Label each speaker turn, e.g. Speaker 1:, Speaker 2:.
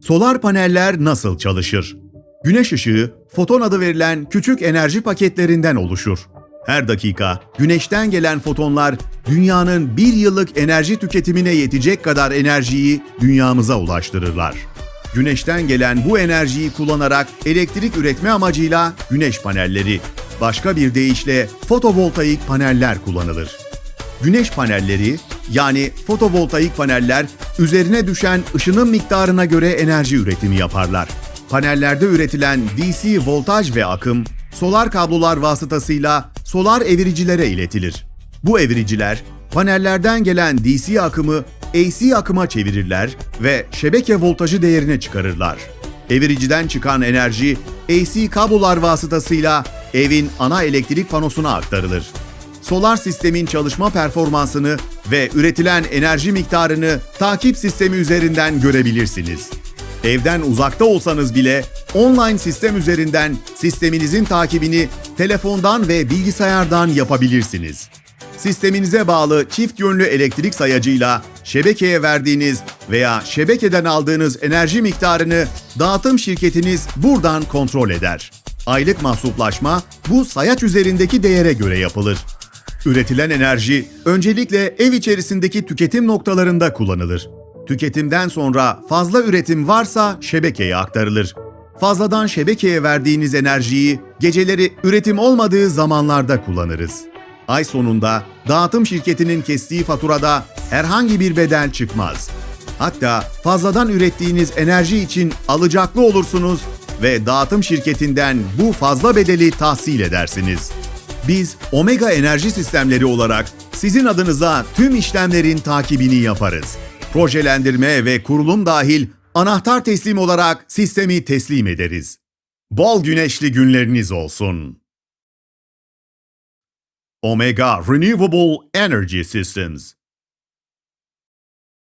Speaker 1: Solar paneller nasıl çalışır? Güneş ışığı, foton adı verilen küçük enerji paketlerinden oluşur. Her dakika güneşten gelen fotonlar dünyanın bir yıllık enerji tüketimine yetecek kadar enerjiyi dünyamıza ulaştırırlar. Güneşten gelen bu enerjiyi kullanarak elektrik üretme amacıyla güneş panelleri, başka bir deyişle fotovoltaik paneller kullanılır. Güneş panelleri yani fotovoltaik paneller üzerine düşen ışının miktarına göre enerji üretimi yaparlar. Panellerde üretilen DC voltaj ve akım solar kablolar vasıtasıyla solar eviricilere iletilir. Bu eviriciler panellerden gelen DC akımı AC akıma çevirirler ve şebeke voltajı değerine çıkarırlar. Eviriciden çıkan enerji AC kablolar vasıtasıyla evin ana elektrik panosuna aktarılır solar sistemin çalışma performansını ve üretilen enerji miktarını takip sistemi üzerinden görebilirsiniz. Evden uzakta olsanız bile online sistem üzerinden sisteminizin takibini telefondan ve bilgisayardan yapabilirsiniz. Sisteminize bağlı çift yönlü elektrik sayacıyla şebekeye verdiğiniz veya şebekeden aldığınız enerji miktarını dağıtım şirketiniz buradan kontrol eder. Aylık mahsuplaşma bu sayaç üzerindeki değere göre yapılır. Üretilen enerji öncelikle ev içerisindeki tüketim noktalarında kullanılır. Tüketimden sonra fazla üretim varsa şebekeye aktarılır. Fazladan şebekeye verdiğiniz enerjiyi geceleri üretim olmadığı zamanlarda kullanırız. Ay sonunda dağıtım şirketinin kestiği faturada herhangi bir bedel çıkmaz. Hatta fazladan ürettiğiniz enerji için alacaklı olursunuz ve dağıtım şirketinden bu fazla bedeli tahsil edersiniz. Biz Omega Enerji Sistemleri olarak sizin adınıza tüm işlemlerin takibini yaparız. Projelendirme ve kurulum dahil anahtar teslim olarak sistemi teslim ederiz. Bol güneşli günleriniz olsun. Omega Renewable Energy Systems